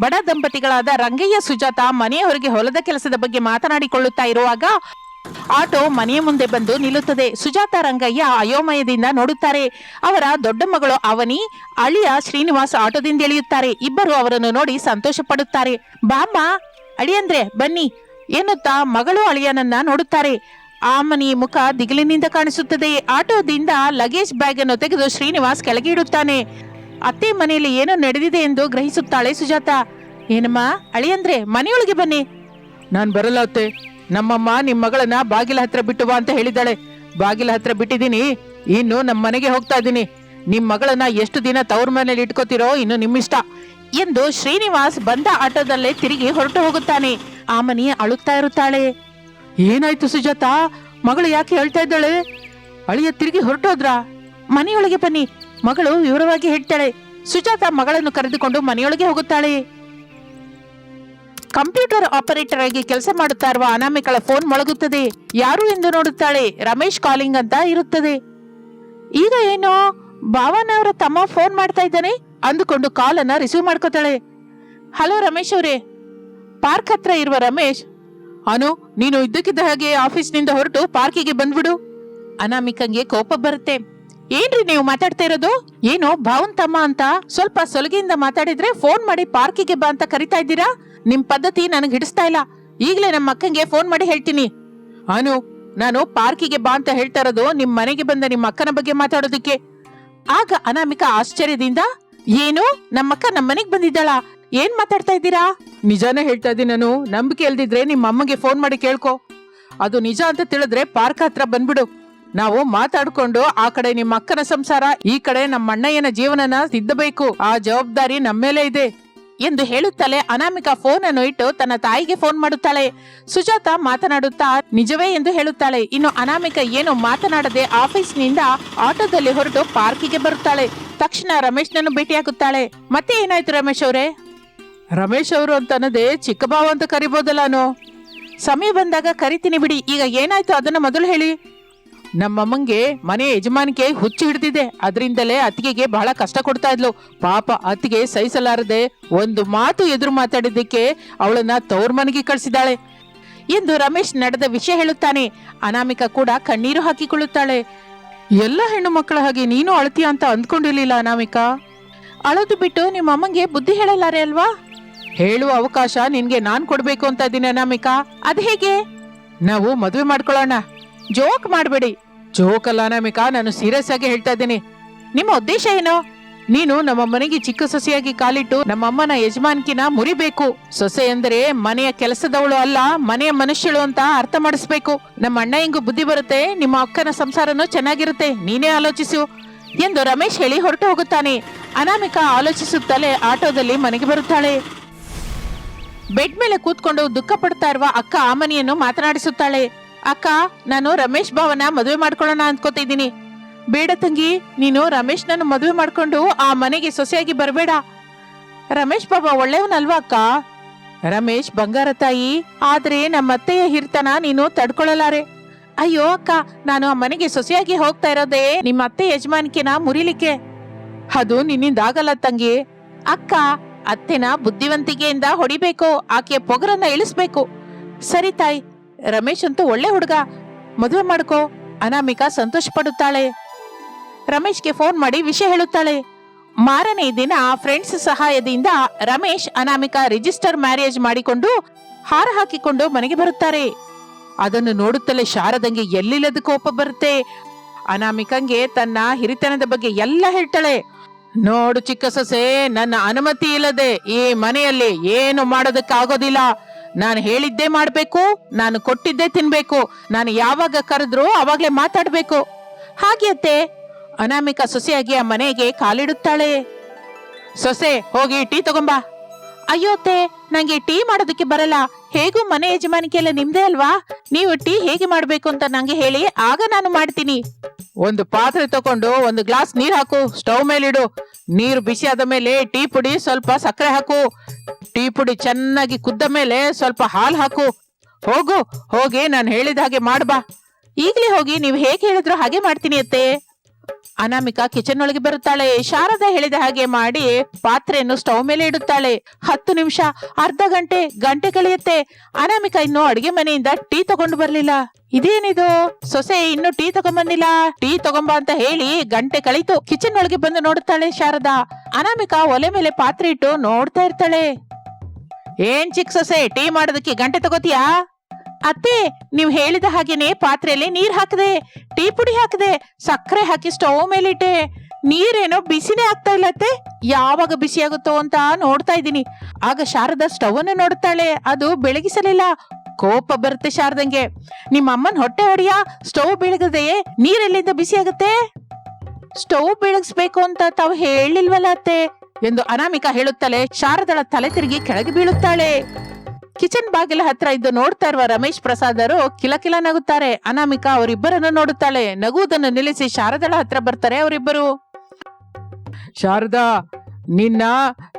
ಬಡ ದಂಪತಿಗಳಾದ ರಂಗಯ್ಯ, ಸುಜಾತ ಮನೆಯ ಹೊರಗೆ ಹೊಲದ ಕೆಲಸದ ಬಗ್ಗೆ ಮಾತನಾಡಿಕೊಳ್ಳುತ್ತಾ ಇರುವಾಗ ಆಟೋ ಮನೆಯ ಮುಂದೆ ಬಂದು ನಿಲ್ಲುತ್ತದೆ. ಸುಜಾತ ರಂಗಯ್ಯ ಅಯೋಮಯದಿಂದ ನೋಡುತ್ತಾರೆ. ಅವರ ದೊಡ್ಡ ಮಗಳು ಅವನಿ, ಅಳಿಯ ಶ್ರೀನಿವಾಸ್ ಆಟೋದಿಂದ ಇಳಿಯುತ್ತಾರೆ. ಇಬ್ಬರು ಅವರನ್ನು ನೋಡಿ ಸಂತೋಷ ಪಡುತ್ತಾರೆ ಬಾಮ್ಮ ಅಳಿಯಂದ್ರೆ ಬನ್ನಿ ಎನ್ನುತ್ತಾ ಮಗಳು ಅಳಿಯನನ್ನ ನೋಡುತ್ತಾರೆ. ಆಮನಿ ಮುಖ ದಿಗಿಲಿನಿಂದ ಕಾಣಿಸುತ್ತದೆ. ಆಟೋದಿಂದ ಲಗೇಜ್ ಬ್ಯಾಗ್ ಅನ್ನು ತೆಗೆದು ಶ್ರೀನಿವಾಸ್ ಕೆಳಗೆ ಇಡುತ್ತಾನೆ. ಅತ್ತೆ ಮನೆಯಲ್ಲಿ ಏನೋ ನಡೆದಿದೆ ಎಂದು ಗ್ರಹಿಸುತ್ತಾಳೆ ಸುಜಾತ. ಏನಮ್ಮ ಅಳಿಯಂದ್ರೆ ಮನೆಯೊಳಗೆ ಬನ್ನಿ. ನಾನು ಬರಲ್ಲ ಅತ್ತೆ. ನಮ್ಮಮ್ಮ ನಿಮ್ಮ ಮಗಳನ್ನ ಬಾಗಿಲ ಹತ್ರ ಬಿಟ್ಟು ಬಾ ಅಂತ ಹೇಳಿದ್ದಾಳೆ. ಬಾಗಿಲ ಹತ್ರ ಬಿಟ್ಟಿದ್ದೀನಿ. ಇನ್ನು ನಮ್ಮ ಮನೆಗೆ ಹೋಗ್ತಾ ಇದ್ದೀನಿ. ನಿಮ್ಮ ಮಗಳನ್ನ ಎಷ್ಟು ದಿನ ತವ್ರ ಮನೇಲಿ ಇಟ್ಕೋತಿರೋ ಇನ್ನು ನಿಮ್ಮಿಷ್ಟ. ಎಂದು ಶ್ರೀನಿವಾಸ್ ಬಂದ ಆಟೋದಲ್ಲೇ ತಿರುಗಿ ಹೊರಟು ಹೋಗುತ್ತಾನೆ. ಆ ಆಮನಿ ಅಳುತ್ತಾ ಇರುತ್ತಾಳೆ. ಏನಾಯ್ತು ಸುಜಾತ? ಮಗಳು ಯಾಕೆ ಹೇಳ್ತಾ ಇದ್ದಾಳೆ? ಅಳಿಯ ತಿರುಗಿ ಹೊರಟೋದ್ರಾ? ಮನೆಯೊಳಗೆ ಬನ್ನಿ. ಮಗಳು ವಿವರವಾಗಿ ಹೇಳ್ತಾಳೆ. ಸುಜಾತ ಮಗಳನ್ನು ಕರೆದುಕೊಂಡು ಮನೆಯೊಳಗೆ ಹೋಗುತ್ತಾಳೆ. ಕಂಪ್ಯೂಟರ್ ಆಪರೇಟರ್ ಆಗಿ ಕೆಲಸ ಮಾಡುತ್ತಾ ಇರುವ ಅನಾಮಿಕಳ ಫೋನ್ ಮೊಳಗುತ್ತದೆ. ಯಾರು ಎಂದು ನೋಡುತ್ತಾಳೆ. ರಮೇಶ್ ಕಾಲಿಂಗ್ ಅಂತ ಇರುತ್ತದೆ. ಈಗ ಏನು? ಭಾವನವರ ತಮ್ಮ ಫೋನ್ ಮಾಡ್ತಾ ಇದ್ದಾನೆ. ಅಂದುಕೊಂಡು ಕಾಲ್ ಅನ್ನ ರಿಸೀವ್ ಮಾಡ್ಕೋತಾಳೆ. ಹಲೋ ರಮೇಶ್ ಅವರೇ. ಪಾರ್ಕ್ ಹತ್ರ ಇರುವ ರಮೇಶ್. ಅನು, ನೀನು ಇದ್ದಕ್ಕಿದ್ದ ಹಾಗೆ ಆಫೀಸ್ನಿಂದ ಹೊರಟು ಪಾರ್ಕಿಗೆ ಬಂದ್ಬಿಡು. ಅನಾಮಿಕಂಗೆ ಕೋಪ ಬರುತ್ತೆ. ಏನ್ರಿ ನೀವು ಮಾತಾಡ್ತಾ ಇರೋದು? ಏನು ಭಾವನ್ ತಮ್ಮ ಅಂತ. ಸ್ವಲ್ಪ ಸೊಲಗಿಯಿಂದ ಮಾತಾಡಿದ್ರೆ ಫೋನ್ ಮಾಡಿ ಪಾರ್ಕಿಗೆ ಬಾ ಅಂತ ಕರಿತಾ ಇದ್ದೀರಾ? ನಿಮ್ ಪದ್ಧತಿ ನನಗೆ ಹಿಡಿಸ್ತಾ ಇಲ್ಲ. ಈಗಲೇ ನಮ್ಮ ಅಕ್ಕಂಗೆ ಫೋನ್ ಮಾಡಿ ಹೇಳ್ತೀನಿ. ಅನು, ನಾನು ಪಾರ್ಕಿಗೆ ಬಾ ಅಂತ ಹೇಳ್ತಾ ಇರೋದು ನಿಮ್ ಮನೆಗೆ ಬಂದ ನಿಮ್ಮ ಅಕ್ಕನ ಬಗ್ಗೆ ಮಾತಾಡೋದಕ್ಕೆ. ಆಗ ಅನಾಮಿಕ ಆಶ್ಚರ್ಯದಿಂದ, ಏನು? ನಮ್ಮಕ್ಕ ನಮ್ಮ ಮನೆಗೆ ಬಂದಿದ್ದಾಳ? ಏನ್ ಮಾತಾಡ್ತಾ ಇದ್ದೀರಾ? ನಿಜಾನೇ ಹೇಳ್ತಾ ಇದ್ದೀನಿ ನಾನು ನಂಬಿಕೆ ಇಲ್ದಿದ್ರೆ ನಿಮ್ಮ ಅಮ್ಮಗೆ ಫೋನ್ ಮಾಡಿ ಕೇಳ್ಕೊ. ಅದು ನಿಜ ಅಂತ ತಿಳಿದ್ರೆ ಪಾರ್ಕ್ ಹತ್ರ ಬಂದ್ಬಿಡು. ನಾವು ಮಾತಾಡ್ಕೊಂಡು ಆ ಕಡೆ ನಿಮ್ಮ ಅಕ್ಕನ ಸಂಸಾರ, ಈ ಕಡೆ ನಮ್ಮ ಅಣ್ಣಯ್ಯನ ಜೀವನನ ತಿದ್ದಬೇಕು. ಆ ಜವಾಬ್ದಾರಿ ನಮ್ಮೇಲೆ ಇದೆ ಎಂದು ಹೇಳುತ್ತಲೇ ಅನಾಮಿಕ ಫೋನ್ ಅನ್ನು ಇಟ್ಟು ತನ್ನ ತಾಯಿಗೆ ಫೋನ್ ಮಾಡುತ್ತಾಳೆ. ಸುಜಾತ ಮಾತನಾಡುತ್ತಾ, ನಿಜವೇ? ಎಂದು ಹೇಳುತ್ತಾಳೆ. ಇನ್ನು ಅನಾಮಿಕ ಏನು ಮಾತನಾಡದೆ ಆಫೀಸ್ನಿಂದ ಆಟೋದಲ್ಲಿ ಹೊರಟು ಪಾರ್ಕಿಗೆ ಬರುತ್ತಾಳೆ. ತಕ್ಷಣ ರಮೇಶ್ನನ್ನು ಭೇಟಿಯಾಗುತ್ತಾಳೆ. ಮತ್ತೆ ಏನಾಯ್ತು ರಮೇಶ್ ಅವರೇ? ರಮೇಶ್ ಅವರು ಅಂತ ಅನ್ನದೇ ಚಿಕ್ಕ ಬಾವ ಅಂತ ಕರಿಬೋದಲ್ಲಾನು ಸಮಯ ಬಂದಾಗ ಕರಿತೀನಿ ಬಿಡಿ. ಈಗ ಏನಾಯ್ತು ಅದನ್ನ ಮೊದಲು ಹೇಳಿ. ನಮ್ಮಮ್ಮಂಗೆ ಮನೆ ಯಜಮಾನಿಕೆ ಹುಚ್ಚು ಹಿಡಿದಿದೆ. ಅದರಿಂದಲೇ ಅತ್ತಿಗೆಗೆ ಬಹಳ ಕಷ್ಟ ಕೊಡ್ತಾ ಇದ್ಲು. ಪಾಪ ಅತ್ತಿಗೆ ಸಹಿಸಲಾರದೆ ಒಂದು ಮಾತು ಎದುರು ಮಾತಾಡಿದ್ದಕ್ಕೆ ಅವಳನ್ನ ತವ್ರ ಮನೆಗೆ ಕಳಿಸಿದಾಳೆ ಎಂದು ರಮೇಶ್ ನಡೆದ ವಿಷಯ ಹೇಳುತ್ತಾನೆ. ಅನಾಮಿಕ ಕೂಡ ಕಣ್ಣೀರು ಹಾಕಿಕೊಳ್ಳುತ್ತಾಳೆ. ಎಲ್ಲ ಹೆಣ್ಣು ಮಕ್ಕಳ ಹಾಗೆ ನೀನು ಅಳತೀಯ ಅಂತ ಅಂದ್ಕೊಂಡಿರ್ಲಿಲ್ಲ ಅನಾಮಿಕ. ಅಳದು ಬಿಟ್ಟು ನಿಮ್ಮ ಅಮ್ಮಂಗೆ ಬುದ್ಧಿ ಹೇಳಲಾರೆ ಅಲ್ವಾ? ಹೇಳುವ ಅವಕಾಶ ನಿನ್ಗೆ ನಾನ್ ಕೊಡ್ಬೇಕು ಅಂತ ಇದ್ದೀನಿ ಅನಾಮಿಕ. ಅದ್ ಹೇಗೆ? ನಾವು ಮದುವೆ ಮಾಡ್ಕೊಳ್ಳೋಣ. ಜೋಕ್ ಮಾಡಬೇಡಿ. ಜೋಕ್ ಅಲ್ಲ ಅನಾಮಿಕಾ ನಾನು ಸೀರಿಯಸ್ ಆಗಿ ಹೇಳ್ತಾ ಇದ್ದೀನಿ. ನಿಮ್ಮ ಉದ್ದೇಶ ಏನು? ನೀನು ನಮ್ಮ ಮನೆಗೆ ಚಿಕ್ಕ ಸೊಸೆಯಾಗಿ ಕಾಲಿಟ್ಟು ನಮ್ಮ ಅಮ್ಮನ ಯಜಮಾನ್ಕಿನ ಮುರಿಬೇಕು. ಸೊಸೆ ಎಂದರೆ ಮನೆಯ ಕೆಲಸದವಳು ಅಲ್ಲ ಮನೆಯ ಮನುಷ್ಯಳು ಅಂತ ಅರ್ಥ ಮಾಡಿಸ್ಬೇಕು. ನಮ್ಮ ಅಣ್ಣ ಹೆಂಗು ಬುದ್ಧಿ ಬರುತ್ತೆ ನಿಮ್ಮ ಅಕ್ಕನ ಸಂಸಾರನೂ ಚೆನ್ನಾಗಿರುತ್ತೆ. ನೀನೇ ಆಲೋಚಿಸು ಎಂದು ರಮೇಶ್ ಹೇಳಿ ಹೊರಟು ಹೋಗುತ್ತಾನೆ. ಅನಾಮಿಕಾ ಆಲೋಚಿಸುತ್ತಲೇ ಆಟೋದಲ್ಲಿ ಮನೆಗೆ ಬರುತ್ತಾಳೆ. ಬೆಡ್ ಮೇಲೆ ಕೂತ್ಕೊಂಡು ದುಃಖ ಪಡ್ತಾ ಇರುವ ಅಕ್ಕ ಆಮನಿಯನ್ನು ಮಾತನಾಡಿಸುತ್ತಾಳೆ. ಅಕ್ಕ, ನಾನು ರಮೇಶ್ ಭಾವನ ಮದುವೆ ಮಾಡ್ಕೊಳ್ಳೋಣ ಅನ್ಕೋತಿದ್ದೀನಿ. ಬೇಡ ತಂಗಿ, ನೀನು ರಮೇಶ್ನನ್ನು ಮದುವೆ ಮಾಡ್ಕೊಂಡು ಆ ಮನೆಗೆ ಸೊಸೆಯಾಗಿ ಬರಬೇಡ. ರಮೇಶ್ ಬಾಬಾ ಒಳ್ಳೆಯವನಲ್ವಾ ಅಕ್ಕ? ರಮೇಶ್ ಬಂಗಾರ ತಾಯಿ, ಆದ್ರೆ ನಮ್ಮ ಅತ್ತೆಯ ಹಿರ್ತನ ನೀನು ತಡ್ಕೊಳ್ಳಲಾರೆ. ಅಯ್ಯೋ ಅಕ್ಕ, ನಾನು ಆ ಮನೆಗೆ ಸೊಸೆಯಾಗಿ ಹೋಗ್ತಾ ಇರೋದೇ ನಿಮ್ಮ ಅತ್ತೆ ಯಜಮಾನಿಕೆನ ಮುರಿಲಿಕ್ಕೆ. ಅದು ನಿನ್ನಿಂದ ಆಗಲ್ಲ ತಂಗಿ. ಅಕ್ಕ, ಅತ್ತೆನ ಬುದ್ಧಿವಂತಿಕೆಯಿಂದ ಹೊಡಿಬೇಕು, ಆಕೆಯ ಪೊಗರನ್ನ ಇಳಿಸ್ಬೇಕು. ಸರಿ ತಾಯಿ ರಮೇಶ್ ಅಂತೂ ಒಳ್ಳೆ ಹುಡುಗ. ಮದುವೆ ಮಾಡ್ಕೋ. ಅನಾಮಿಕಾ ಸಂತೋಷ ಪಡುತ್ತಾಳೆ. ರಮೇಶ್ಗೆ ಫೋನ್ ಮಾಡಿ ವಿಷಯ ಹೇಳುತ್ತಾಳೆ. ಮಾರನೇ ದಿನ ಫ್ರೆಂಡ್ಸ್ ಸಹಾಯದಿಂದ ರಮೇಶ್ ಅನಾಮಿಕಾ ರಿಜಿಸ್ಟರ್ ಮ್ಯಾರೇಜ್ ಮಾಡಿಕೊಂಡು ಹಾರ ಹಾಕಿಕೊಂಡು ಮನೆಗೆ ಬರುತ್ತಾರೆ. ಅದನ್ನು ನೋಡುತ್ತಲೇ ಶಾರದಂಗೆ ಎಲ್ಲಿಲ್ಲದ ಕೋಪ ಬರುತ್ತೆ. ಅನಾಮಿಕಂಗೆ ತನ್ನ ಹಿರಿತನದ ಬಗ್ಗೆ ಎಲ್ಲ ಹೇಳ್ತಾಳೆ. ನೋಡು ಚಿಕ್ಕ ಸೊಸೆ, ನನ್ನ ಅನುಮತಿ ಇಲ್ಲದೆ ಈ ಮನೆಯಲ್ಲಿ ಏನು ಮಾಡೋದಕ್ಕಾಗೋದಿಲ್ಲ. ನಾನು ಹೇಳಿದ್ದೇ ಮಾಡಬೇಕು, ನಾನು ಕೊಟ್ಟಿದ್ದೇ ತಿನ್ಬೇಕು, ನಾನು ಯಾವಾಗ ಕರೆದ್ರು ಅವಾಗ್ಲೇ ಮಾತಾಡ್ಬೇಕು. ಹಾಗೆ ಅತ್ತೆ, ಅನಾಮಿಕ ಸೊಸೆಯಾಗಿ ಆ ಮನೆಗೆ ಕಾಲಿಡುತ್ತಾಳೆ. ಸೊಸೆ, ಹೋಗಿ ಟೀ ತಗೊಂಬಾ. ಅಯ್ಯೋ ಅತ್ತೆ, ನಂಗೆ ಟೀ ಮಾಡೋದಕ್ಕೆ ಬರಲ್ಲ. ಹೇಗೂ ಮನೆ ಯಜಮಾನಿಕೆ ಎಲ್ಲ ನಿಮ್ದೇ ಅಲ್ವಾ? ನೀವು ಟೀ ಹೇಗೆ ಮಾಡ್ಬೇಕು ಅಂತ ನಂಗೆ ಹೇಳಿ ಆಗ ನಾನು ಮಾಡ್ತೀನಿ. ಒಂದು ಪಾತ್ರೆ ತಗೊಂಡು ಒಂದು ಗ್ಲಾಸ್ ನೀರ್ ಹಾಕು. ಸ್ಟವ್ ಮೇಲಿಡು. ನೀರು ಬಿಸಿ ಆದ ಮೇಲೆ ಟೀ ಪುಡಿ ಸ್ವಲ್ಪ ಸಕ್ಕರೆ ಹಾಕು. ಟೀ ಪುಡಿ ಚೆನ್ನಾಗಿ ಕುದ್ದ ಮೇಲೆ ಸ್ವಲ್ಪ ಹಾಲು ಹಾಕು. ಹೋಗು, ಹೋಗಿ, ನಾನು ಹೇಳಿದ ಹಾಗೆ ಮಾಡ್ಬಾ ಈಗಲೇ ಹೋಗಿ ನೀವು ಹೇಗೆ ಹೇಳಿದ್ರು ಹಾಗೆ ಮಾಡ್ತೀನಿ ಅತ್ತೆ. ಅನಾಮಿಕಾ ಕಿಚನ್ ಒಳಗೆ ಬರುತ್ತಾಳೆ. ಶಾರದಾ ಹೇಳಿದ ಹಾಗೆ ಮಾಡಿ ಪಾತ್ರೆಯನ್ನು ಸ್ಟವ್ ಮೇಲೆ ಇಡುತ್ತಾಳೆ. ಹತ್ತು ನಿಮಿಷ, ಅರ್ಧ ಗಂಟೆ ಗಂಟೆ ಕಳೆಯುತ್ತೆ. ಅನಾಮಿಕಾ ಇನ್ನು ಅಡಿಗೆ ಮನೆಯಿಂದ ಟೀ ತಗೊಂಡು ಬರ್ಲಿಲ್ಲ. ಇದೇನಿದು? ಸೊಸೆ ಇನ್ನು ಟೀ ತಗೊಂಬಂದಿಲ್ಲ ಟೀ ತಗೊಂಬ ಅಂತ ಹೇಳಿ ಗಂಟೆ ಕಳೀತು. ಕಿಚನ್ ಒಳಗೆ ಬಂದು ನೋಡುತ್ತಾಳೆ ಶಾರದಾ. ಅನಾಮಿಕಾ ಒಲೆ ಮೇಲೆ ಪಾತ್ರೆ ಇಟ್ಟು ನೋಡ್ತಾ ಇರ್ತಾಳೆ. ಏನ್ ಚಿಕ್ಕ ಸೊಸೆ, ಟೀ ಮಾಡೋದಕ್ಕೆ ಗಂಟೆ ತಗೋತಿಯಾ? ಅತ್ತೆ, ನೀವು ಹೇಳಿದ ಹಾಗೇನೆ ಪಾತ್ರೆಯಲ್ಲಿ ನೀರ್ ಹಾಕದೆ, ಟೀ ಪುಡಿ ಹಾಕದೆ, ಸಕ್ಕರೆ ಹಾಕಿ ಸ್ಟವ್ ಮೇಲಿಟ್ಟೆ. ನೀರೇನೋ ಬಿಸಿನೇ ಆಗ್ತಾ ಇಲ್ಲ ಅತ್ತೆ. ಯಾವಾಗ ಬಿಸಿ ಆಗುತ್ತೋ ಅಂತ ನೋಡ್ತಾ ಇದ್ದೀನಿ. ಆಗ ಶಾರದಾ ಸ್ಟವ್ ಅನ್ನು ನೋಡುತ್ತಾಳೆ. ಅದು ಬೆಳಗಿಸಲಿಲ್ಲ. ಕೋಪ ಬರುತ್ತೆ ಶಾರದಂಗೆ. ನಿಮ್ಮ ಅಮ್ಮನ ಹೊಟ್ಟೆ ಹೊಡಿಯ? ಸ್ಟವ್ ಬೆಳಗದೆಯೇ ನೀರೆಲ್ಲಿಂದ ಬಿಸಿ ಆಗುತ್ತೆ ಸ್ಟವ್ ಬೆಳಗಿಸ್ಬೇಕು ಅಂತ ತಾವು ಹೇಳಿಲ್ವಲ್ಲ ಅತ್ತೆ. ಎಂದು ಅನಾಮಿಕಾ ಹೇಳುತ್ತಲೇ ಶಾರದಳ ತಲೆ ತಿರುಗಿ ಕೆಳಗೆ ಬೀಳುತ್ತಾಳೆ. ಕಿಚನ್ ಬಾಗಿಲ ಹತ್ರ ಇದ್ದು ನೋಡ್ತಾ ಇರುವ ರಮೇಶ್ ಪ್ರಸಾದರು ಕಿಲಕಿಲ ನಗುತ್ತಾರೆ. ಅನಾಮಿಕಾ ಅವರಿಬ್ಬರನ್ನು ನೋಡುತ್ತಾಳೆ. ನಗುವುದನ್ನು ನಿಲ್ಲಿಸಿ ಶಾರದಳ ಹತ್ರ ಬರ್ತಾರೆ ಅವರಿಬ್ಬರು. ಶಾರದಾ, ನಿನ್ನ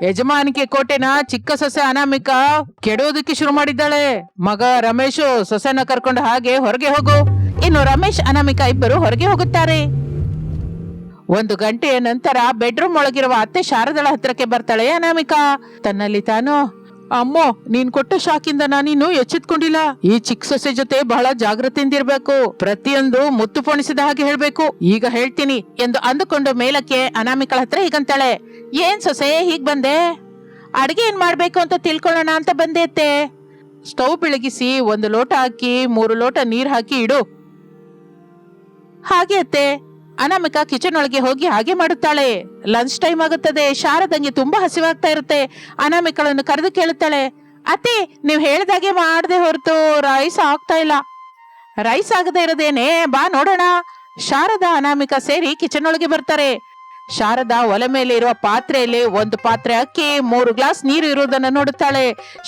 ಯಜಮಾನಿಕೆ ಕೋಟೆನ ಚಿಕ್ಕ ಸೊಸೆ ಅನಾಮಿಕಾ ಕೆಡೋದಕ್ಕೆ ಶುರು ಮಾಡಿದ್ದಾಳೆ. ಮಗ ರಮೇಶು ಸೊಸೆನ ಕರ್ಕೊಂಡು ಹಾಗೆ ಹೊರಗೆ ಹೋಗು. ಇನ್ನು ರಮೇಶ್, ಅನಾಮಿಕಾ ಇಬ್ಬರು ಹೊರಗೆ ಹೋಗುತ್ತಾರೆ. ಒಂದು ಗಂಟೆಯ ನಂತರ ಬೆಡ್ರೂಮ್ ಒಳಗಿರುವ ಅತ್ತೆ ಶಾರದಳ ಹತ್ರಕ್ಕೆ ಬರ್ತಾಳೆ, ಅನಾಮಿಕಾ, ತನ್ನಲ್ಲಿ ತಾನು, ಅಮ್ಮೋ, ನೀನ್ ಕೊಟ್ಟ ಶಾಕಿಂದ ನಾನಿನ್ನು ಎಚ್ಚೆತ್ಕೊಂಡಿಲ್ಲ. ಈ ಚಿಕ್ಕ ಸೊಸೆ ಜೊತೆ ಬಹಳ ಜಾಗೃತಿಯಿಂದಿರ್ಬೇಕು ಪ್ರತಿಯೊಂದು ಮುತ್ತು ಪೋಣಿಸಿದ ಹಾಗೆ ಹೇಳ್ಬೇಕು. ಈಗ ಹೇಳ್ತೀನಿ, ಎಂದು ಅಂದುಕೊಂಡು ಮೇಲಕ್ಕೆ ಅನಾಮಿಕಳ ಹತ್ರ ಹೀಗಂತಾಳೆ, ಏನ್ ಸೊಸೆ, ಹೀಗ್ ಬಂದೆ? ಅಡಿಗೆ ಏನ್ ಮಾಡ್ಬೇಕು ಅಂತ ತಿಳ್ಕೊಳ್ಳೋಣ ಅಂತ ಬಂದೆ ಅತ್ತೆ. ಸ್ಟವ್ ಬೆಳಗಿಸಿ ಒಂದು ಲೋಟ ಹಾಕಿ, ಮೂರು ಲೋಟ ನೀರ್ ಹಾಕಿ ಇಡು. ಹಾಗೆ ಅತ್ತೆ ಅನಾಮಿಕಾ ಕಿಚನ್ ಒಳಗೆ ಹೋಗಿ ಹಾಗೆ ಮಾಡುತ್ತಾಳೆ. ಲಂಚ್ ಟೈಮ್ ಆಗುತ್ತದೆ. ಶಾರದಂಗೆ ತುಂಬಾ ಹಸಿವಾಗ್ತಾ ಇರುತ್ತೆ. ಅನಾಮಿಕಳನ್ನು ಕರೆದು ಕೇಳುತ್ತಾಳೆ, ಅತ್ತೆ, ನೀವ್ ಹೇಳ್ದಾಗೆ ಮಾಡದೆ ಹೊರತು ರೈಸ್ ಆಗ್ತಾ ಇಲ್ಲ. ರೈಸ್ ಆಗದೆ ಇರದೇನೆ? ಬಾ ನೋಡೋಣ. ಶಾರದಾ, ಅನಾಮಿಕಾ ಸೇರಿ ಕಿಚನ್ ಒಳಗೆ ಬರ್ತಾರೆ. ಶಾರದಾ ಒಲೆ ಮೇಲೆ ಇರುವ ಪಾತ್ರೆಯಲ್ಲಿ ಒಂದು ಪಾತ್ರೆ ಅಕ್ಕಿ, ಮೂರು ಗ್ಲಾಸ್ ನೀರು ಇರುವುದನ್ನು ನೋಡುತ್ತಾಳೆ.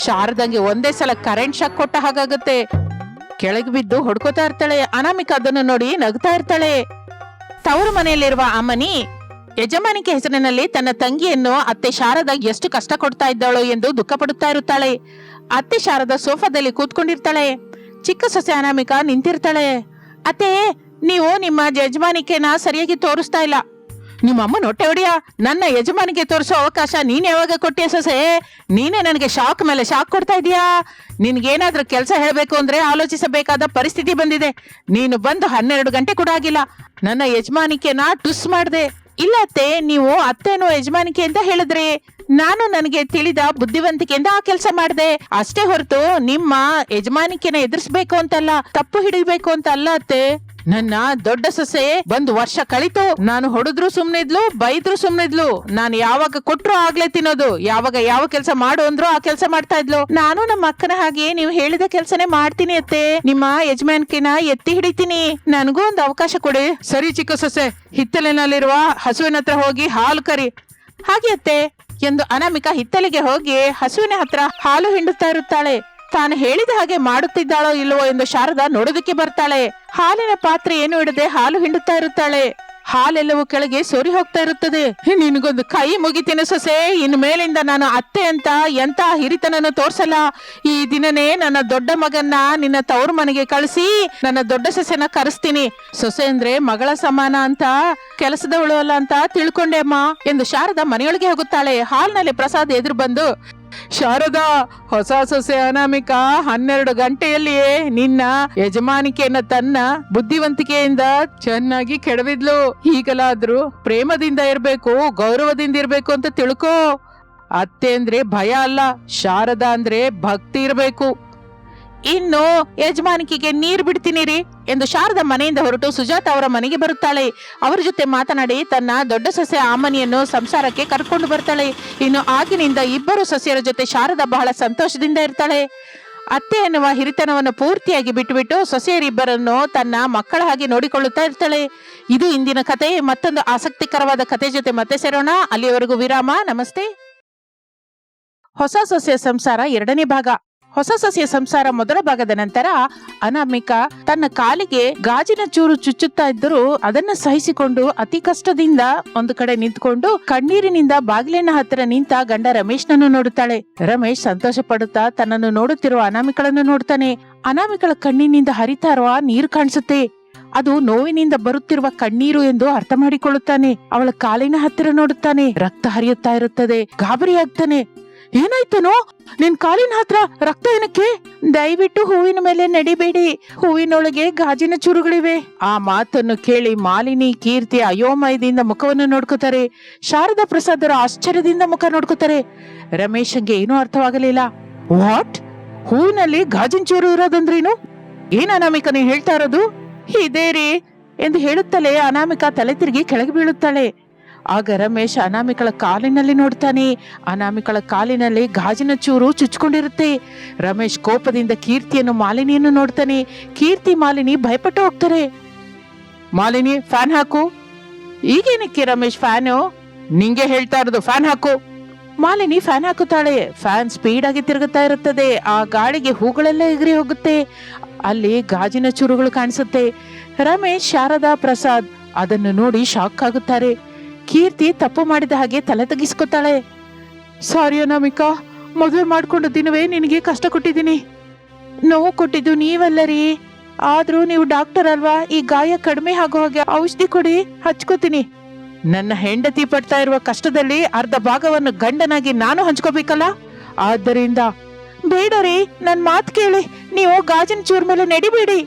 ಶಾರದಂಗೆ ಒಂದೇ ಸಲ ಕರೆಂಟ್ ಶಾಕ್ ಕೊಟ್ಟ ಹಾಗಾಗುತ್ತೆ. ಕೆಳಗೆ ಬಿದ್ದು ಹೊಡ್ಕೋತಾ ಇರ್ತಾಳೆ. ಅನಾಮಿಕ ಅದನ್ನು ನೋಡಿ ನಗ್ತಾ ಇರ್ತಾಳೆ. ತವರು ಮನೆಯಲ್ಲಿರುವ ಅಮ್ಮನಿ ಯಜಮಾನಿಕೆ ಹೆಸರಿನಲ್ಲಿ ತನ್ನ ತಂಗಿಯನ್ನು ಅತ್ತೆ ಶಾರದ ಎಷ್ಟು ಕಷ್ಟ ಕೊಡ್ತಾ ಇದ್ದಾಳೋ ಎಂದು ದುಃಖ ಪಡುತ್ತಾ ಇರುತ್ತಾಳೆ. ಅತ್ತೆ ಶಾರದ ಸೋಫಾದಲ್ಲಿ ಕೂತ್ಕೊಂಡಿರ್ತಾಳೆ. ಚಿಕ್ಕ ಸೊಸೆ ಅನಾಮಿಕ ನಿಂತಿರ್ತಾಳೆ. ಅತ್ತೆ, ನೀವು ನಿಮ್ಮ ಯಜಮಾನಿಕೆನ ಸರಿಯಾಗಿ ತೋರಿಸ್ತಾ ಇಲ್ಲ. ನಿಮ್ಮ ಅಮ್ಮನ ಹೊಟ್ಟೆ ಹೊಡಿಯ? ನನ್ನ ಯಜಮಾನಿಗೆ ತೋರಿಸೋ ಅವಕಾಶ ನೀನು ಯಾವಾಗ ಕೊಟ್ಟಿಯ ಸೊಸೆ? ನೀನೇ ನನಗೆ ಶಾಕ್ ಮೇಲೆ ಶಾಕ್ ಕೊಡ್ತಾ ಇದೀಯಾ? ನಿನ್ಗೇನಾದ್ರೂ ಕೆಲಸ ಹೇಳಬೇಕು ಅಂದ್ರೆ ಆಲೋಚಿಸಬೇಕಾದ ಪರಿಸ್ಥಿತಿ ಬಂದಿದೆ. ನೀನು ಬಂದು ಹನ್ನೆರಡು ಗಂಟೆ ಕೂಡ ಆಗಿಲ್ಲ. ನನ್ನ ಯಜಮಾನಿಕೆನ ಟುಸ್ ಮಾಡ್ದೆ. ಇಲ್ಲ ಅತ್ತೆ ನೀವು ಅತ್ತೆನೋ ಯಜಮಾನಿಕೆ ಅಂತ ಹೇಳಿದ್ರಿ. ನಾನು ನನಗೆ ತಿಳಿದ ಬುದ್ಧಿವಂತಿಕೆಯಿಂದ ಆ ಕೆಲಸ ಮಾಡಿದೆ. ಅಷ್ಟೇ ಹೊರತು ನಿಮ್ಮ ಯಜಮಾನಿಕೆನ ಎದುರಿಸ್ಬೇಕು ಅಂತಲ್ಲ, ತಪ್ಪು ಹಿಡಿಬೇಕು ಅಂತ ಅಲ್ಲ ಅತ್ತೆ. ನನ್ನ ದೊಡ್ಡ ಸೊಸೆ ಒಂದು ವರ್ಷ ಕಳಿತು. ನಾನು ಹೊಡೆದ್ರು ಸುಮ್ನಿದ್ಲು ಬೈದ್ರು ಸುಮ್ನಿದ್ಲು ನಾನು ಯಾವಾಗ ಕೊಟ್ರು ಆಗ್ಲೇ ತಿನ್ನೋದು. ಯಾವಾಗ ಯಾವ ಕೆಲಸ ಮಾಡು ಅಂದ್ರು ಆ ಕೆಲಸ ಮಾಡ್ತಾ ಇದ್ಲು. ನಾನು ನಮ್ಮ ಅಕ್ಕನ ಹಾಗೆ ನೀವು ಹೇಳಿದ ಕೆಲಸನೇ ಮಾಡ್ತೀನಿ ಅತ್ತೆ. ನಿಮ್ಮ ಯಜಮಾನ್ಕಿನ ಎತ್ತಿ ಹಿಡಿತೀನಿ. ನನಗೂ ಒಂದು ಅವಕಾಶ ಕೊಡಿ. ಸರಿ ಚಿಕ್ಕ ಸೊಸೆ, ಹಿತ್ತಲಿನಲ್ಲಿರುವ ಹಸುವಿನ ಹತ್ರ ಹೋಗಿ ಹಾಲು ಕರಿ. ಹಾಗೆ ಅತ್ತೆ. ಎಂದು ಅನಾಮಿಕಾ ಹಿತ್ತಲಿಗೆ ಹೋಗಿ ಹಸುವಿನ ಹತ್ರ ಹಾಲು ಹಿಂಡುತ್ತಾ ಇರುತ್ತಾಳೆ. ತಾನು ಹೇಳಿದ ಹಾಗೆ ಮಾಡುತ್ತಿದ್ದಾಳೋ ಇಲ್ಲವೋ ಎಂದು ಶಾರದಾ ನೋಡೋದಕ್ಕೆ ಬರ್ತಾಳೆ. ಹಾಲಿನ ಪಾತ್ರೆ ಏನು ಇಡದೆ ಹಾಲು ಹಿಂಡುತ್ತಾ ಇರುತ್ತಾಳೆ. ಹಾಲೆಲ್ಲವೂ ಕೆಳಗೆ ಸೋರಿ ಹೋಗ್ತಾ ಇರುತ್ತದೆ. ನಿನಗೊಂದು ಕೈ ಮುಗಿತೀನಿ ಸೊಸೆ. ಇನ್ ಮೇಲಿಂದ ನಾನು ಅತ್ತೆ ಅಂತ ಎಂತ ಹಿರಿತನನ್ನು ತೋರ್ಸಲ್ಲ. ಈ ದಿನನೇ ನನ್ನ ದೊಡ್ಡ ಮಗನ್ನ ನಿನ್ನ ತವರು ಮನೆಗೆ ಕಳಿಸಿ. ನನ್ನ ದೊಡ್ಡ ಸೊಸೆನ ಕರೆಸ್ತೀನಿ. ಸೊಸೆ ಅಂದ್ರೆ ಮಗಳ ಸಮಾನ ಅಂತ ಕೆಲಸದವಳು ಅಲ್ಲ ಅಂತ ತಿಳ್ಕೊಂಡೆ ಅಮ್ಮ ಎಂದು ಶಾರದಾ ಮನೆಯೊಳಗೆ ಹೋಗುತ್ತಾಳೆ. ಹಾಲ್ನಲ್ಲಿ ಪ್ರಸಾದ್ ಎದುರು ಬಂದು ಶಾರದಾ, ಹೊಸ ಸೊಸೆ ಅನಾಮಿಕಾ, ಹನ್ನೆರಡು ಗಂಟೆಯಲ್ಲಿಯೇ ನಿನ್ನ ಯಜಮಾನಿಕೆಯನ್ನ ತನ್ನ ಬುದ್ಧಿವಂತಿಕೆಯಿಂದ ಚೆನ್ನಾಗಿ ಕೆಡವಿದ್ಲು. ಈಗಲಾದ್ರೂ ಪ್ರೇಮದಿಂದ ಇರಬೇಕು, ಗೌರವದಿಂದ ಇರಬೇಕು ಅಂತ ತಿಳ್ಕೋ. ಅತ್ತೆ ಅಂದ್ರೆ ಭಯ ಅಲ್ಲ, ಶಾರದಾ ಅಂದ್ರೆ ಭಕ್ತಿ ಇರ್ಬೇಕು. ಇನ್ನು ಯಜಮಾನಿಕೆಗೆ ನೀರ್ ಬಿಡ್ತೀನಿ ರೀ ಎಂದು ಶಾರದ ಮನೆಯಿಂದ ಹೊರಟು ಸುಜಾತ ಅವರ ಮನೆಗೆ ಬರುತ್ತಾಳೆ. ಅವರ ಜೊತೆ ಮಾತನಾಡಿ ತನ್ನ ದೊಡ್ಡ ಸೊಸೆ ಆಮನಿಯನ್ನು ಸಂಸಾರಕ್ಕೆ ಕರ್ಕೊಂಡು ಬರ್ತಾಳೆ. ಇನ್ನು ಆಗಿನಿಂದ ಇಬ್ಬರು ಸೊಸೆಯರ ಜೊತೆ ಶಾರದ ಬಹಳ ಸಂತೋಷದಿಂದ ಇರ್ತಾಳೆ. ಅತ್ತೆ ಎನ್ನುವ ಹಿರಿತನವನ್ನು ಪೂರ್ತಿಯಾಗಿ ಬಿಟ್ಟುಬಿಟ್ಟು ಸೊಸೆಯರಿಬ್ಬರನ್ನು ತನ್ನ ಮಕ್ಕಳ ಹಾಗೆ ನೋಡಿಕೊಳ್ಳುತ್ತಾ ಇರ್ತಾಳೆ. ಇದು ಇಂದಿನ ಕತೆ. ಮತ್ತೊಂದು ಆಸಕ್ತಿಕರವಾದ ಕತೆ ಜೊತೆ ಮತ್ತೆ ಸೇರೋಣ. ಅಲ್ಲಿಯವರೆಗೂ ವಿರಾಮ. ನಮಸ್ತೆ. ಹೊಸ ಸೊಸೆಯ ಸಂಸಾರ ಎರಡನೇ ಭಾಗ. ಹೊಸ ಸಸ್ಯ ಸಂಸಾರ ಮೊದಲ ಭಾಗದ ನಂತರ ಅನಾಮಿಕ ತನ್ನ ಕಾಲಿಗೆ ಗಾಜಿನ ಚೂರು ಚುಚ್ಚುತ್ತಾ ಇದ್ದರೂ ಅದನ್ನ ಸಹಿಸಿಕೊಂಡು ಅತಿ ಕಷ್ಟದಿಂದ ಒಂದು ಕಡೆ ನಿಂತ್ಕೊಂಡು ಕಣ್ಣೀರಿನಿಂದ ಬಾಗಿಲಿನ ಹತ್ತಿರ ನಿಂತ ಗಂಡ ರಮೇಶ್ನನ್ನು ನೋಡುತ್ತಾಳೆ. ರಮೇಶ್ ಸಂತೋಷ ಪಡುತ್ತಾ ತನ್ನನ್ನು ನೋಡುತ್ತಿರುವ ಅನಾಮಿಕಳನ್ನು ನೋಡ್ತಾನೆ. ಅನಾಮಿಕಳ ಕಣ್ಣಿನಿಂದ ಹರಿತಾ ಇರುವ ನೀರು ಕಾಣಿಸುತ್ತೆ. ಅದು ನೋವಿನಿಂದ ಬರುತ್ತಿರುವ ಕಣ್ಣೀರು ಎಂದು ಅರ್ಥ ಮಾಡಿಕೊಳ್ಳುತ್ತಾನೆ. ಅವಳ ಕಾಲಿನ ಹತ್ತಿರ ನೋಡುತ್ತಾನೆ. ರಕ್ತ ಹರಿಯುತ್ತಾ ಇರುತ್ತದೆ. ಗಾಬರಿ ಆಗ್ತಾನೆ ಏನಾಯ್ತನೋ? ನಿನ್ ಕಾಲಿನ ಹತ್ರ ರಕ್ತ ಏನಕ್ಕೆ? ದಯವಿಟ್ಟು ಹೂವಿನ ಮೇಲೆ ನಡಿಬೇಡಿ. ಹೂವಿನೊಳಗೆ ಗಾಜಿನ ಚೂರುಗಳಿವೆ. ಆ ಮಾತನ್ನು ಕೇಳಿ ಮಾಲಿನಿ, ಕೀರ್ತಿ ಅಯೋಮಯದಿಂದ ಮುಖವನ್ನು ನೋಡ್ಕೋತಾರೆ. ಶಾರದಾ ಪ್ರಸಾದರ ಆಶ್ಚರ್ಯದಿಂದ ಮುಖ ನೋಡ್ಕೋತಾರೆ. ರಮೇಶಂಗೆ ಏನೂ ಅರ್ಥವಾಗಲಿಲ್ಲ. ವಾಟ್ ಹೂವಿನಲ್ಲಿ ಗಾಜಿನ ಚೂರು ಇರೋದಂದ್ರೇನು ಏನ್? ಅನಾಮಿಕ ನೀವು ಹೇಳ್ತಾ ಇರೋದು? ಇದೇ ರೀ ಎಂದು ಹೇಳುತ್ತಲೇ ಅನಾಮಿಕ ತಲೆ ತಿರುಗಿ ಕೆಳಗೆ ಬೀಳುತ್ತಾಳೆ. ಆಗ ರಮೇಶ್ ಅನಾಮಿಕಳ ಕಾಲಿನಲ್ಲಿ ನೋಡ್ತಾನೆ. ಅನಾಮಿಕಳ ಕಾಲಿನಲ್ಲಿ ಗಾಜಿನ ಚೂರು ಚುಚ್ಕೊಂಡಿರುತ್ತೆ. ರಮೇಶ್ ಕೋಪದಿಂದ ಕೀರ್ತಿಯನ್ನು ಮಾಲಿನಿಯನ್ನು ನೋಡ್ತಾನೆ. ಕೀರ್ತಿ, ಮಾಲಿನಿ ಭಯಪಟ್ಟು ಹೋಗ್ತಾರೆ. ಮಾಲಿನಿ ಫ್ಯಾನ್ ಹಾಕು. ಈಗೇನಕ್ಕೆ ರಮೇಶ್ ಫ್ಯಾನು ನಿಂಗೆ ಹೇಳ್ತಾ ಇರೋದು ಫ್ಯಾನ್ ಹಾಕು. ಮಾಲಿನಿ ಫ್ಯಾನ್ ಹಾಕುತ್ತಾಳೆ. ಫ್ಯಾನ್ ಸ್ಪೀಡ್ ಆಗಿ ತಿರುಗುತ್ತಾ ಇರುತ್ತದೆ. ಆ ಗಾಳಿಗೆ ಹೂಗಳೆಲ್ಲ ಎಗರಿ ಹೋಗುತ್ತೆ. ಅಲ್ಲಿ ಗಾಜಿನ ಚೂರುಗಳು ಕಾಣಿಸುತ್ತೆ. ರಮೇಶ್, ಶಾರದಾ, ಪ್ರಸಾದ್ ಅದನ್ನು ನೋಡಿ ಶಾಕ್ ಆಗುತ್ತಾರೆ. ಕೀರ್ತಿ ತಪ್ಪು ಮಾಡಿದ ಹಾಗೆ ತಲೆ ತಗ್ಗಿಸ್ಕೊತಾಳೆ ಸಾರಿ ಅನಾಮಿಕಾ, ಮದುವೆ ಮಾಡ್ಕೊಂಡ ದಿನವೇ ನಿನಗೆ ಕಷ್ಟ ಕೊಟ್ಟಿದ್ದೀನಿ. ನೋವು ಕೊಟ್ಟಿದ್ದು ನೀವಲ್ಲ ರೀ ಆದರೂ ನೀವು ಡಾಕ್ಟರ್ ಅಲ್ವಾ? ಈ ಗಾಯ ಕಡಿಮೆ ಆಗೋ ಹಾಗೆ ಔಷಧಿ ಕೊಡಿ, ಹಚ್ಕೋತೀನಿ. ನನ್ನ ಹೆಂಡತಿ ಪಡ್ತಾ ಇರುವ ಕಷ್ಟದಲ್ಲಿ ಅರ್ಧ ಭಾಗವನ್ನು ಗಂಡನಾಗಿ ನಾನು ಹಂಚ್ಕೋಬೇಕಲ್ಲ? ಆದ್ದರಿಂದ ಬೇಡ ರೀ ನನ್ನ ಮಾತು ಕೇಳಿ. ನೀವು ಗಾಜಿನ ಚೂರ್ ಮೇಲೆ ನಡಿಬೇಡಿ.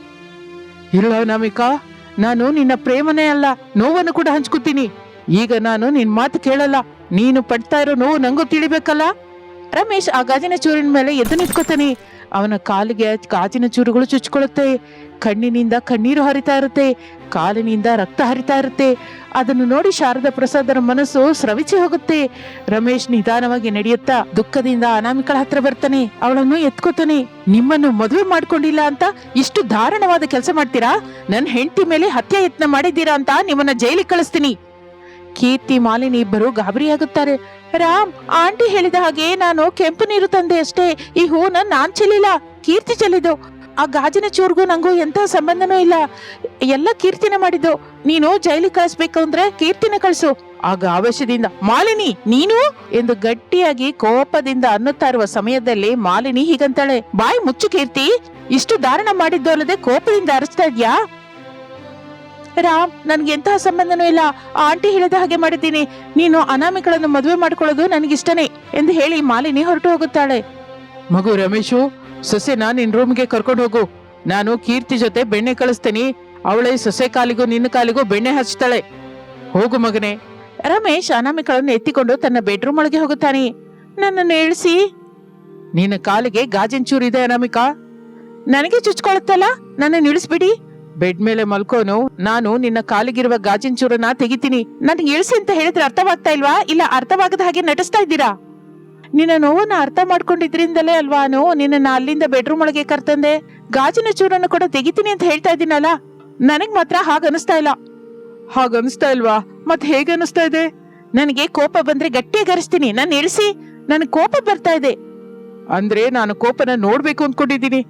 ಇಲ್ಲ ನಮಿಕಾ ನಾನು ನಿನ್ನ ಪ್ರೇಮನೇ ಅಲ್ಲ. ನೋವನ್ನು ಕೂಡ ಹಂಚ್ಕೋತೀನಿ. ಈಗ ನಾನು ನಿನ್ ಮಾತು ಕೇಳಲ್ಲ. ನೀನು ಪಡ್ತಾ ಇರೋ ನೋವು ನಂಗೂ ತಿಳಿಬೇಕಲ್ಲ? ರಮೇಶ್ ಆ ಗಾಜಿನ ಚೂರಿನ ಮೇಲೆ ಎದ್ದು ನಿಂತ್ಕೋತಾನೆ. ಅವನ ಕಾಲಿಗೆ ಗಾಜಿನ ಚೂರುಗಳು ಚುಚ್ಕೊಳ್ಳುತ್ತೆ. ಕಣ್ಣಿನಿಂದ ಕಣ್ಣೀರು ಹರಿತಾ ಇರುತ್ತೆ. ಕಾಲಿನಿಂದ ರಕ್ತ ಹರಿತಾ ಇರುತ್ತೆ. ಅದನ್ನು ನೋಡಿ ಶಾರದಾ ಪ್ರಸಾದರ ಮನಸ್ಸು ಸ್ರವಿಸಿ ಹೋಗುತ್ತೆ. ರಮೇಶ್ ನಿಧಾನವಾಗಿ ನಡೆಯುತ್ತಾ ದುಃಖದಿಂದ ಅನಾಮಿಕಳ ಹತ್ರ ಬರ್ತಾನೆ. ಅವಳನ್ನು ಎತ್ಕೋತಾನೆ. ನಿಮ್ಮನ್ನು ಮದುವೆ ಮಾಡ್ಕೊಂಡಿಲ್ಲ ಅಂತ ಇಷ್ಟು ದಾರುಣವಾದ ಕೆಲಸ ಮಾಡ್ತೀರಾ? ನನ್ನ ಹೆಂಡತಿ ಮೇಲೆ ಹತ್ಯೆ ಯತ್ನ ಮಾಡಿದ್ದೀರಾ ಅಂತ ನಿಮ್ಮನ್ನ ಜೈಲಿಗೆ ಕಳಿಸ್ತೀನಿ. ಕೀರ್ತಿ, ಮಾಲಿನಿ ಇಬ್ಬರು ಗಾಬರಿಯಾಗುತ್ತಾರೆ. ರಾಮ್, ಆಂಟಿ ಹೇಳಿದ ಹಾಗೆ ನಾನು ಕೆಂಪು ನೀರು ತಂದೆ ಅಷ್ಟೇ. ಈ ಹೂನ ನಾನ್ ಚೆಲ್ಲಿಲ್ಲ. ಕೀರ್ತಿ ಚೆಲ್ಲಿದ್ದು. ಆ ಗಾಜಿನ ಚೂರ್ಗೂ ನಂಗೂ ಎಂತ ಸಂಬಂಧನೂ ಇಲ್ಲ. ಎಲ್ಲ ಕೀರ್ತಿನೇ ಮಾಡಿದ್ದು. ನೀನು ಜೈಲಿಗೆ ಕಳಿಸ್ಬೇಕು ಅಂದ್ರೆ ಕೀರ್ತಿನ ಕಳಿಸು. ಆಗ ಅವಶ್ಯದಿಂದ ಮಾಲಿನಿ, ನೀನು? ಎಂದು ಗಟ್ಟಿಯಾಗಿ ಕೋಪದಿಂದ ಅನ್ನುತ್ತಾ ಇರುವ ಸಮಯದಲ್ಲಿ ಮಾಲಿನಿ ಹೀಗಂತಾಳೆ. ಬಾಯಿ ಮುಚ್ಚು ಕೀರ್ತಿ. ಇಷ್ಟು ಧಾರಣ ಮಾಡಿದ್ದು ಅಲ್ಲದೆ ಕೋಪದಿಂದ ಅರಸ್ತಾ ಇದ್ಯಾ? ರಾಮ್ ನನ್ಗೆ ಎಂತಹ ಸಂಬಂಧನೂ ಇಲ್ಲ. ಆ ಆಂಟಿ ಹೇಳಿದ ಹಾಗೆ ಮಾಡಿದ್ದೀನಿ. ನೀನು ಅನಾಮಿಗಳನ್ನು ಮದುವೆ ಮಾಡ್ಕೊಳ್ಳೋದು ನನಗಿಷ್ಟನೇ ಎಂದು ಹೇಳಿ ಮಾಲಿನಿ ಹೊರಟು ಹೋಗುತ್ತಾಳೆ. ಮಗು ರಮೇಶು ಸೊಸೆನ ನಿನ್ ರೂಮ್ಗೆ ಕರ್ಕೊಂಡು ಹೋಗು. ನಾನು ಕೀರ್ತಿ ಜೊತೆ ಬೆಣ್ಣೆ ಕಳಿಸ್ತೀನಿ. ಅವಳೇ ಸೊಸೆ ಕಾಲಿಗೂ ನಿನ್ನ ಕಾಲಿಗೂ ಬೆಣ್ಣೆ ಹಚ್ತಾಳೆ. ಹೋಗು ಮಗನೇ. ರಮೇಶ್ ಅನಾಮಿಕಳನ್ನು ಎತ್ತಿಕೊಂಡು ತನ್ನ ಬೆಡ್ರೂಮ್ ಒಳಗೆ ಹೋಗುತ್ತಾನೆ. ನನ್ನನ್ನು ಇಳಿಸಿ ನಿನ್ನ ಕಾಲಿಗೆ ಗಾಜಿನ ಚೂರಿದೆ ಇದೆ ಅನಾಮಿಕಾ. ನನಗೆ ಚುಚ್ಕೊಳುತ್ತಲ್ಲ? ನನ್ನನ್ನು ಇಳಿಸ್ಬಿಡಿ. ಬೆಡ್ ಮೇಲೆ ಮಲ್ಕೋನು, ನಾನು ನಿನ್ನ ಕಾಲಿಗಿರುವ ಗಾಜಿನ ಚೂರನ್ನ ತೆಗಿತೀನಿ. ನನ್ಗೆ ಇಳಿಸಿ ಅಂತ ಹೇಳಿದ್ರೆ ಅರ್ಥವಾಗ್ತಾ ಇಲ್ವಾ? ಇಲ್ಲ, ಅರ್ಥವಾಗದ ಹಾಗೆ ನಟಿಸ್ತಾ ಇದ್ದೀರಾ? ನಿನ್ನ ನೋವನ್ನ ಅರ್ಥ ಮಾಡ್ಕೊಂಡಿದ್ರಿಂದಲೇ ಅಲ್ವಾ ನೋವು ನಿನ್ನ ಅಲ್ಲಿಂದ ಬೆಡ್ರೂಮ್ ಒಳಗೆ ಕರ್ತಂದೆ. ಗಾಜಿನ ಚೂರನ್ನು ಕೂಡ ತೆಗಿತೀನಿ ಅಂತ ಹೇಳ್ತಾ ಇದ್ದೀನಲ್ಲ? ನನಗ್ ಮಾತ್ರ ಹಾಗ ಅನಿಸ್ತಾ ಇಲ್ಲ. ಹಾಗ ಅನಿಸ್ತಾ ಇಲ್ವಾ? ಮತ್ ಹೇಗೆ ಅನಿಸ್ತಾ ಇದೆ? ನನಗೆ ಕೋಪ ಬಂದ್ರೆ ಗಟ್ಟಿಯಾಗಿ ಗರಿಸ್ತೀನಿ ನಾನು ಇಳಿಸಿ ನನಗೆ ಕೋಪ ಬರ್ತಾ ಇದೆ. ಅಂದ್ರೆ ನಾನು ಕೋಪನ ನೋಡ್ಬೇಕು ಅನ್ಕೊಂಡಿದ್ದೀನಿ.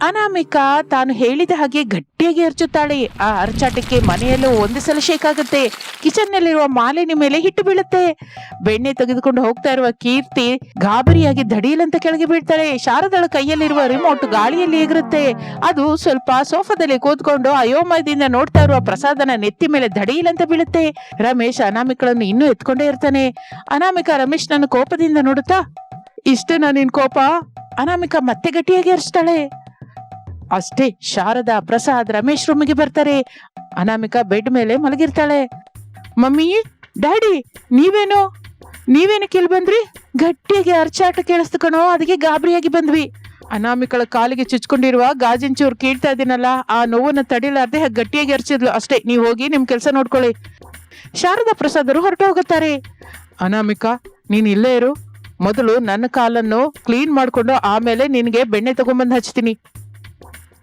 ಅನಾಮಿಕಾ ತಾನು ಹೇಳಿದ ಹಾಗೆ ಗಟ್ಟಿಯಾಗಿ ಅರ್ಚುತ್ತಾಳೆ. ಆ ಅರ್ಚಾಟಕ್ಕೆ ಮನೆಯಲ್ಲೂ ಒಂದು ಸಲ ಶೇಕ್ ಆಗುತ್ತೆ. ಕಿಚನ್ ನಲ್ಲಿರುವ ಮಾಲಿನಿ ಮೇಲೆ ಹಿಟ್ಟು ಬೀಳುತ್ತೆ. ಬೆಣ್ಣೆ ತೆಗೆದುಕೊಂಡು ಹೋಗ್ತಾ ಇರುವ ಕೀರ್ತಿ ಗಾಬರಿಯಾಗಿ ದಡಿಯಲಂತ ಕೆಳಗೆ ಬೀಳ್ತಾಳೆ. ಶಾರದಳ ಕೈಯಲ್ಲಿರುವ ರಿಮೋಟ್ ಗಾಳಿಯಲ್ಲಿ ಎಗರುತ್ತೆ. ಅದು ಸ್ವಲ್ಪ ಸೋಫಾದಲ್ಲಿ ಕೂತ್ಕೊಂಡು ಅಯೋಮಯದಿಂದ ನೋಡ್ತಾ ಇರುವ ಪ್ರಸಾದನ ನೆತ್ತಿ ಮೇಲೆ ದಡಿಯಲಂತ ಬೀಳುತ್ತೆ. ರಮೇಶ್ ಅನಾಮಿಕಳನ್ನು ಇನ್ನೂ ಎತ್ಕೊಂಡೇ ಇರ್ತಾನೆ. ಅನಾಮಿಕ ರಮೇಶ್ ನನ್ನ ಕೋಪದಿಂದ ನೋಡುತ್ತಾ, ಇಷ್ಟೇನಾ ನಿನ್ ಕೋಪ? ಅನಾಮಿಕಾ ಮತ್ತೆ ಗಟ್ಟಿಯಾಗಿ ಅರಿಸ್ತಾಳೆ ಅಷ್ಟೇ ಶಾರದಾ, ಪ್ರಸಾದ್, ರಮೇಶ್ ರೂಮಿಗೆ ಬರ್ತಾರೆ. ಅನಾಮಿಕಾ ಬೆಡ್ ಮೇಲೆ ಮಲಗಿರ್ತಾಳೆ. ಮಮ್ಮಿ, ಡ್ಯಾಡಿ, ನೀವೇನು? ನೀವೇನಕ್ಕೆ ಇಲ್ಲಿ ಬಂದ್ರಿ? ಗಟ್ಟಿಯಾಗಿ ಅರ್ಚಾಟ ಕೇಳಿಸ್ತಕಣೋ ಅದಕ್ಕೆ ಗಾಬರಿಯಾಗಿ ಬಂದ್ವಿ. ಅನಾಮಿಕಳ ಕಾಲಿಗೆ ಚುಚ್ಕೊಂಡಿರುವ ಗಾಜಿನ ಚೂರು ಕೀಳ್ತಾ ಇದೀನಲ್ಲ ಆ ನೋವನ್ನ ತಡಿಲಾರ್ದೆ ಗಟ್ಟಿಯಾಗಿ ಅರ್ಚಿದ್ಲು ಅಷ್ಟೇ, ನೀವು ಹೋಗಿ ನಿಮ್ ಕೆಲಸ ನೋಡ್ಕೊಳ್ಳಿ. ಶಾರದಾ ಪ್ರಸಾದರು ಹೊರಟು ಹೋಗುತ್ತಾರೆ. ಅನಾಮಿಕಾ, ನೀನ್ ಇಲ್ಲೇ ಇರು. ಮೊದಲು ನನ್ನ ಕಾಲನ್ನು ಕ್ಲೀನ್ ಮಾಡಿಕೊಂಡು ಆಮೇಲೆ ನಿನಗೆ ಬೆಣ್ಣೆ ತಗೊಂಬಂದು ಹಚ್ತೀನಿ.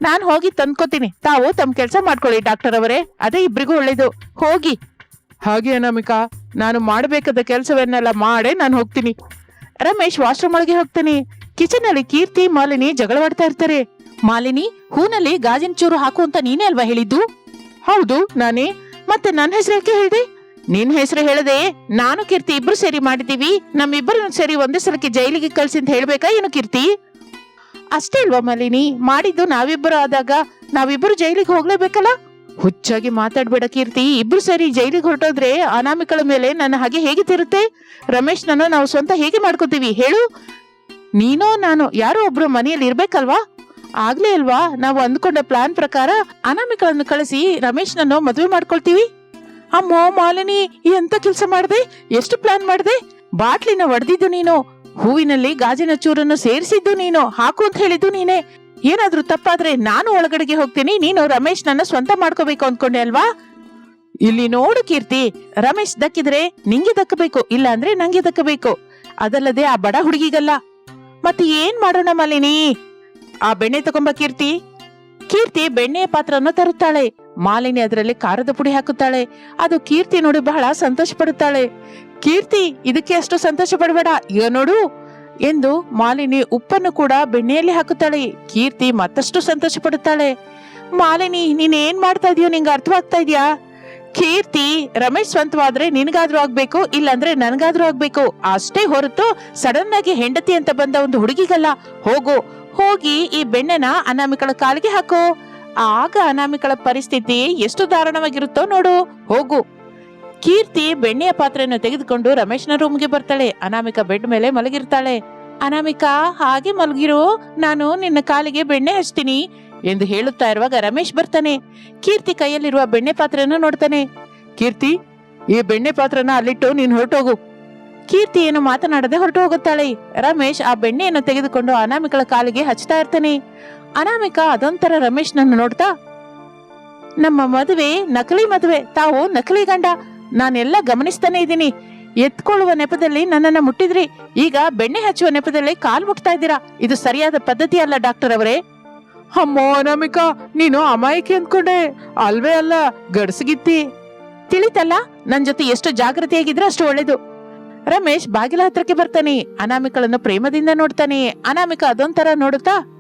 ನಾನ್ ಹೋಗಿ ತಂದ್ಕೋತೀನಿ. ತಾವು ತಮ್ಮ ಕೆಲಸ ಮಾಡ್ಕೊಳ್ಳಿ ಡಾಕ್ಟರ್ ಅವರೇ. ಅದೇ ಇಬ್ರಿಗೂ ಒಳ್ಳೇದು. ಹೋಗಿ. ಹಾಗೆ ಅನಾಮಿಕಾ ನಾನು ಮಾಡಬೇಕಾದ ಕೆಲಸವನ್ನೆಲ್ಲ ಮಾಡೇ ನಾನು ಹೋಗ್ತೀನಿ. ರಮೇಶ್ ವಾಶ್ರೂಮ್ ಒಳಗೆ ಹೋಗ್ತೀನಿ. ಕಿಚನ್ ಅಲ್ಲಿ ಕೀರ್ತಿ ಮಾಲಿನಿ ಜಗಳವಾಡ್ತಾ ಇರ್ತಾರೆ. ಮಾಲಿನಿ ಹೂನಲ್ಲಿ ಗಾಜಿನ ಚೂರು ಹಾಕು ಅಂತ ನೀನೇ ಅಲ್ವಾ ಹೇಳಿದ್ದು? ಹೌದು ನಾನೇ. ಮತ್ತೆ ನನ್ನ ಹೆಸರು ಯಾಕೆ ಹೇಳಿದೆ? ನಿನ್ ಹೆಸರು ಹೇಳದೆ ನಾನು ಕೀರ್ತಿ ಇಬ್ರು ಸೇರಿ ಮಾಡಿದೀವಿ ನಮ್ಮಿಬ್ಬರನ್ನು ಸೇರಿ ಒಂದೇ ಸಲಕ್ಕೆ ಜೈಲಿಗೆ ಕಳ್ಸಿ ಅಂತ ಹೇಳ್ಬೇಕಾ ಏನು ಕೀರ್ತಿ? ಅಷ್ಟೇ ಅಲ್ವಾ ಮಲಿನಿ? ಮಾಡಿದ್ದು ನಾವಿಬ್ಬರು ಆದಾಗ ನಾವಿಬ್ಬರು ಜೈಲಿಗೆ ಹೋಗ್ಲೇಬೇಕಲ್ಲ? ಹುಚ್ಚಾಗಿ ಮಾತಾಡ್ಬೇಡ ಕೀರ್ತಿ. ಇಬ್ರು ಸರಿ ಜೈಲಿಗೆ ಹೊರಟೋದ್ರೆ ಅನಾಮಿಕಳ ಮೇಲೆ ನನ್ನ ಹಾಗೆ ಹೇಗೆ ತಿರುತ್ತೆ? ರಮೇಶ್ ನಾನು ನಾವು ಸ್ವಂತ ಹೇಗೆ ಮಾಡ್ಕೋತೀವಿ ಹೇಳು? ನೀನೋ ನಾನು ಯಾರೋ ಒಬ್ರು ಮನೆಯಲ್ಲಿ ಇರ್ಬೇಕಲ್ವಾ? ಆಗ್ಲೇ ಅಲ್ವಾ? ನಾವು ಅಂದ್ಕೊಂಡ ಪ್ಲಾನ್ ಪ್ರಕಾರ ಅನಾಮಿಕಳನ್ನು ಕಳಿಸಿ ರಮೇಶ್ನನ್ನು ಮದುವೆ ಮಾಡ್ಕೊಳ್ತೀವಿ? ಅಮ್ಮೋ ಮಾಲಿನಿ, ಎಂತ ಕೆಲಸ ಮಾಡ್ದೆ? ಎಷ್ಟು ಪ್ಲಾನ್ ಮಾಡ್ದೆ? ಬಾಟ್ಲಿನ ಒಡೆದಿದ್ದು ನೀನು. ಹೂವಿನಲ್ಲಿ ಗಾಜಿನ ಚೂರನ್ನು ಸೇರಿಸಿದ್ದು ನೀನು. ಹಾಕು ಅಂತ ಹೇಳಿದ್ದು ನೀನೆ. ಏನಾದ್ರೂ ತಪ್ಪಾದ್ರೆ ನಾನು ಒಳಗಡೆಗೆ ಹೋಗ್ತೀನಿ. ನೀನು ರಮೇಶ್ ನನ್ನ ಸ್ವಂತ ಮಾಡ್ಕೋಬೇಕು ಅನ್ಕೊಂಡೆ ಅಲ್ವಾ? ಇಲ್ಲಿ ನೋಡು ಕೀರ್ತಿ. ರಮೇಶ್ ದಕ್ಕಿದ್ರೆ ನಿಂಗೆ ದಕ್ಕಬೇಕು ಇಲ್ಲ ಅಂದ್ರೆ ನಂಗೆ ದಕ್ಕಬೇಕು. ಅದಲ್ಲದೆ ಆ ಬಡ ಹುಡುಗಿಗಲ್ಲ. ಮತ್ತೆ ಏನ್ ಮಾಡೋಣ ಮಾಲಿನಿ ಆ ಬೆಣ್ಣೆ ತಗೊಂಬ ಕೀರ್ತಿ. ಕೀರ್ತಿ ಬೆಣ್ಣೆಯ ಪಾತ್ರನ ತರುತ್ತಾಳೆ. ಮಾಲಿನಿ ಅದರಲ್ಲಿ ಖಾರದ ಪುಡಿ ಹಾಕುತ್ತಾಳೆ. ಅದು ಕೀರ್ತಿ ನೋಡಿ ಬಹಳ ಸಂತೋಷ ಪಡುತ್ತಾಳೆ ಕೀರ್ತಿ, ಇದಕ್ಕೆ ಅಷ್ಟು ಸಂತೋಷ ಪಡಬೇಡ. ಈಗ ನೋಡು, ಎಂದು ಮಾಲಿನಿ ಉಪ್ಪನ್ನು ಕೂಡ ಬೆಣ್ಣೆಯಲ್ಲಿ ಹಾಕುತ್ತಾಳೆ. ಕೀರ್ತಿ ಮತ್ತಷ್ಟು ಸಂತೋಷ ಪಡುತ್ತಾಳೆ. ಮಾಲಿನಿ ನೀನ್ ಏನ್ ಮಾಡ್ತಾ ಇದೀಯೋ, ನಿಂಗೆ ಅರ್ಥವಾಗ್ತಾ ಇದೆಯಾ? ಕೀರ್ತಿ, ರಮೇಶ್ ಸ್ವಂತವಾದ್ರೆ ನಿನಗಾದ್ರೂ ಆಗ್ಬೇಕು, ಇಲ್ಲಾಂದ್ರೆ ನನ್ಗಾದ್ರೂ ಆಗ್ಬೇಕು. ಅಷ್ಟೇ ಹೊರತು ಸಡನ್ ಆಗಿ ಹೆಂಡತಿ ಅಂತ ಬಂದ ಒಂದು ಹುಡುಗಿಗಲ್ಲ. ಹೋಗು, ಹೋಗಿ ಈ ಬೆಣ್ಣೆನ ಅನಾಮಿಕಳ ಕಾಲಿಗೆ ಹಾಕು. ಆಗ ಅನಾಮಿಕಳ ಪರಿಸ್ಥಿತಿ ಎಷ್ಟು ದಾರುಣವಾಗಿರುತ್ತೋ ನೋಡು. ಹೋಗು. ಕೀರ್ತಿ ಬೆಣ್ಣೆಯ ಪಾತ್ರೆಯನ್ನು ತೆಗೆದುಕೊಂಡು ರಮೇಶ್ನ ರೂಮ್ಗೆ ಬರ್ತಾಳೆ. ಅನಾಮಿಕಾ ಬೆಡ್ ಮೇಲೆ ಮಲಗಿರ್ತಾಳೆ. ಅನಾಮಿಕಾ, ಹಾಗೆ ಮಲಗಿರು, ನಾನು ನಿನ್ನ ಕಾಲಿಗೆ ಬೆಣ್ಣೆ ಹಚ್ತೀನಿ ಎಂದು ಹೇಳುತ್ತಾ ಇರುವಾಗ ರಮೇಶ್ ಬರ್ತಾನೆ. ಕೀರ್ತಿ ಕೈಯಲ್ಲಿರುವ ಬೆಣ್ಣೆ ಪಾತ್ರೆಯನ್ನು ನೋಡ್ತಾನೆ. ಕೀರ್ತಿ, ಈ ಬೆಣ್ಣೆ ಪಾತ್ರನ ಅಲ್ಲಿಟ್ಟು ನೀನು ಹೊರಟೋಗು. ಕೀರ್ತಿ ಏನು ಮಾತನಾಡದೆ ಹೊರಟು ಹೋಗುತ್ತಾಳೆ ರಮೇಶ್ ಆ ಬೆಣ್ಣೆಯನ್ನು ತೆಗೆದುಕೊಂಡು ಅನಾಮಿಕಳ ಕಾಲಿಗೆ ಹಚ್ತಾ ಇರ್ತಾನೆ. ಅನಾಮಿಕ ಅದೊಂಥರ ರಮೇಶ್ನನ್ನು ನೋಡ್ತಾ, ನಮ್ಮ ಮದುವೆ ನಕಲಿ ಮದುವೆ, ತಾವು ನಕಲಿ ಗಂಡ. ನಾನೆಲ್ಲ ಗಮನಿಸ್ತಾನೆ ಇದ್ದೀನಿ. ಎತ್ಕೊಳ್ಳುವ ನೆಪದಲ್ಲಿ ನನ್ನನ್ನ ಮುಟ್ಟಿದ್ರಿ. ಈಗ ಬೆಣ್ಣೆ ಹಚ್ಚುವ ನೆಪದಲ್ಲಿ ಕಾಲ್ ಮುಟ್ತಾ ಇದ್ದೀರಾ? ಇದು ಸರಿಯಾದ ಪದ್ಧತಿ ಅಲ್ಲ, ಡಾಕ್ಟರ್ ಅವರೇ. ಅಮ್ಮೋ, ಅನಾಮಿಕಾ, ನೀನು ಅಮಾಯಕಿ ಅಂದ್ಕೊಂಡೆ. ಅಲ್ವೇ ಅಲ್ಲ ಗಡ್ಸಗಿತ್ತಿ ತಿಳಿತಲ್ಲ, ನನ್ ಜೊತೆ ಎಷ್ಟು ಜಾಗೃತಿಯಾಗಿದ್ರೆ ಅಷ್ಟು ಒಳ್ಳೇದು. ರಮೇಶ್ ಬಾಗಿಲ ಹತ್ರಕ್ಕೆ ಬರ್ತಾನೆ. ಅನಾಮಿಕಳನ್ನು ಪ್ರೇಮದಿಂದ ನೋಡ್ತಾನೆ. ಅನಾಮಿಕ ಅದೊಂಥರ ನೋಡುತ್ತಾ?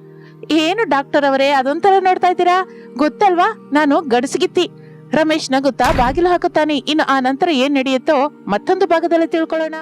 ಏನು ಡಾಕ್ಟರ್ ಅವರೇ, ಅದೊಂಥರ ನೋಡ್ತಾ ಇದ್ದೀರಾ? ಗೊತ್ತಲ್ವಾ? ನಾನು ಗಡಸಗಿತ್ತಿ ರಮೇಶ್ ನಗುತ್ತಾ ಬಾಗಿಲು ಹಾಕುತ್ತಾನೆ. ಇನ್ನು ಆ ನಂತರ ಏನ್ ನಡೆಯುತ್ತೋ ಮತ್ತೊಂದು ಭಾಗದಲ್ಲಿ ತಿಳ್ಕೊಳ್ಳೋಣ.